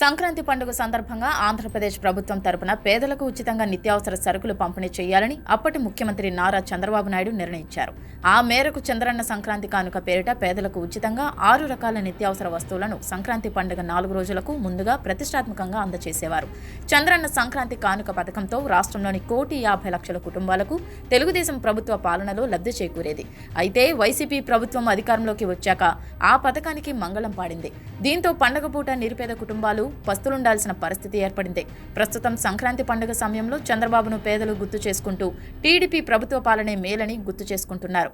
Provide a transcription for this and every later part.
సంక్రాంతి పండుగ సందర్భంగా ఆంధ్రప్రదేశ్ ప్రభుత్వం తరపున పేదలకు ఉచితంగా నిత్యావసర సరుకులు పంపిణీ చేయాలని అప్పటి ముఖ్యమంత్రి నారా చంద్రబాబు నాయుడు నిర్ణయించారు. ఆ మేరకు చంద్రన్న సంక్రాంతి కానుక పేరిట పేదలకు ఉచితంగా ఆరు రకాల నిత్యావసర వస్తువులను సంక్రాంతి పండుగ నాలుగు రోజులకు ముందుగా ప్రతిష్టాత్మకంగా అందజేసేవారు చంద్రన్న సంక్రాంతి కానుక పథకంతో రాష్ట్రంలోని కోటి యాభై లక్షల కుటుంబాలకు తెలుగుదేశం ప్రభుత్వ పాలనలో లబ్ధి చేకూరేది. అయితే వైసీపీ ప్రభుత్వం అధికారంలోకి వచ్చాక ఆ పథకానికి మంగళం పాడింది. దీంతో పండగ పూట నిరుపేద కుటుంబాలు పస్తులుండాల్సిన పరిస్థితి ఏర్పడింది. ప్రస్తుతం సంక్రాంతి పండుగ సమయంలో చంద్రబాబును పేదలు గుర్తు చేసుకుంటూ టీడీపీ ప్రభుత్వ పాలనే మేలని గుర్తు చేసుకుంటున్నారు.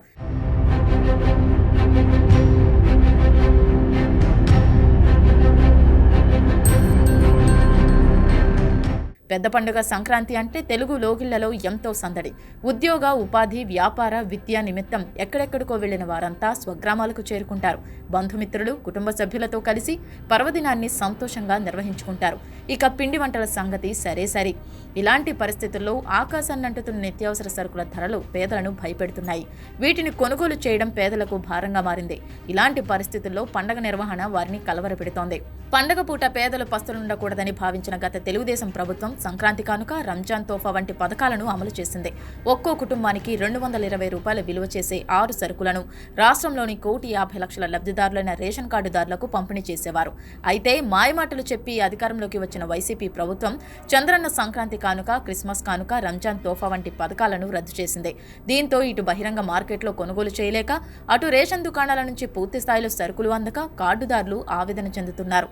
పెద్ద పండుగ సంక్రాంతి అంటే తెలుగు లోగిళ్ళలో ఎంతో సందడి. ఉద్యోగ ఉపాధి వ్యాపార విద్యా నిమిత్తం ఎక్కడెక్కడికో వెళ్ళిన వారంతా స్వగ్రామాలకు చేరుకుంటారు. బంధుమిత్రులు కుటుంబ సభ్యులతో కలిసి పర్వదినాన్ని సంతోషంగా నిర్వహించుకుంటారు. ఇక పిండి వంటల సంగతి సరే సరి. ఇలాంటి పరిస్థితుల్లో ఆకాశాన్నంటుతున్న నిత్యావసర సరుకుల ధరలు పేదలను భయపెడుతున్నాయి. వీటిని కొనుగోలు చేయడం పేదలకు భారంగా మారింది. ఇలాంటి పరిస్థితుల్లో పండగ నిర్వహణ వారిని కలవరపెడుతోంది. పండగ పూట పేదలు పస్తులుండకూడదని భావించిన గత తెలుగుదేశం ప్రభుత్వం సంక్రాంతి కానుక రంజాన్ తోఫా వంటి పథకాలను అమలు చేసింది. ఒక్కో కుటుంబానికి రెండు వందల ఇరవై రూపాయలు విలువ చేసే ఆరు సరుకులను రాష్ట్రంలోని కోటి యాభై లక్షల లబ్ధిదారులైన రేషన్ కార్డుదారులకు పంపిణీ చేసేవారు. అయితే మాయమాటలు చెప్పి అధికారంలోకి వచ్చిన వైసీపీ ప్రభుత్వం చంద్రన్న సంక్రాంతి కానుక క్రిస్మస్ కానుక రంజాన్ తోఫా వంటి పథకాలను రద్దు చేసింది. దీంతో ఇటు బహిరంగ మార్కెట్లో కొనుగోలు చేయలేక అటు రేషన్ దుకాణాల నుంచి పూర్తి స్థాయిలో సరుకులు అందక కార్డుదారులు ఆవేదన చెందుతున్నారు.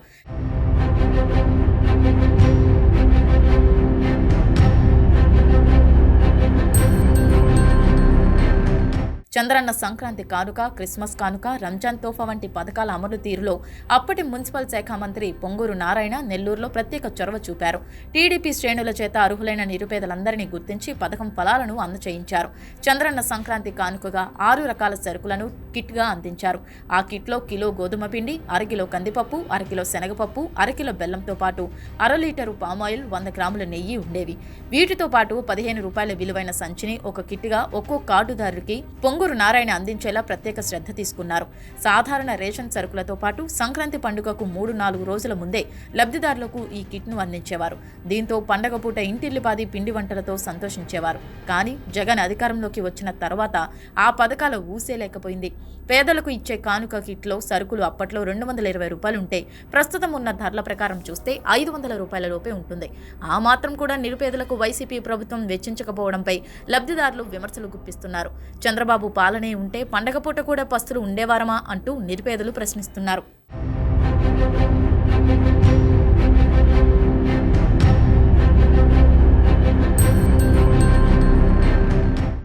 చంద్రన్న సంక్రాంతి కానుక క్రిస్మస్ కానుక రంజాన్ తోఫా వంటి పథకాల అమలు తీరులో అప్పటి మున్సిపల్ శాఖ మంత్రి పొంగూరు నారాయణ నెల్లూరులో ప్రత్యేక చొరవ చూపారు. టీడీపీ శ్రేణుల చేత అర్హులైన నిరుపేదలందరినీ గుర్తించి పథకం ఫలాలను అందచేయించారు. చంద్రన్న సంక్రాంతి కానుకగా ఆరు రకాల సరుకులను కిట్గా అందించారు. ఆ కిట్లో కిలో గోధుమ పిండి అరకిలో కందిపప్పు అరకిలో శనగపప్పు అరకిలో బెల్లంతో పాటు అర లీటరు పామాయిల్ వంద గ్రాముల నెయ్యి ఉండేవి. వీటితో పాటు పదిహేను రూపాయల విలువైన సంచిని ఒక కిట్గా ఒక్కో కార్డుదారుకి పొంగూరు నారాయణ అందించేలా ప్రత్యేక శ్రద్ధ తీసుకున్నారు. సాధారణ రేషన్ సరుకులతో పాటు సంక్రాంతి పండుగకు మూడు నాలుగు రోజుల ముందే లబ్ధిదారులకు ఈ కిట్ను అందించేవారు. దీంతో పండగ పూట ఇంటిల్లిపాది పిండి వంటలతో సంతోషించేవారు. కానీ జగన్ అధికారంలోకి వచ్చిన తర్వాత ఆ పథకాల ఊసే లేకపోయింది పేదలకు ఇచ్చే కానుక కిట్లో సరుకులు అప్పట్లో రెండు వందల ఇరవై రూపాయలు ఉంటే ప్రస్తుతం ఉన్న ధరల ప్రకారం చూస్తే ఐదు వందల రూపాయల లోపే ఉంటుంది. ఆ మాత్రం కూడా నిరుపేదలకు వైసీపీ ప్రభుత్వం వెచ్చించకపోవడంపై లబ్ధిదారులు విమర్శలు గుప్పిస్తున్నారు. చంద్రబాబు పాలనే ఉంటే పండగ పూట కూడా పస్తులు ఉండేవారమా అంటూ నిరుపేదలు ప్రశ్నిస్తున్నారు.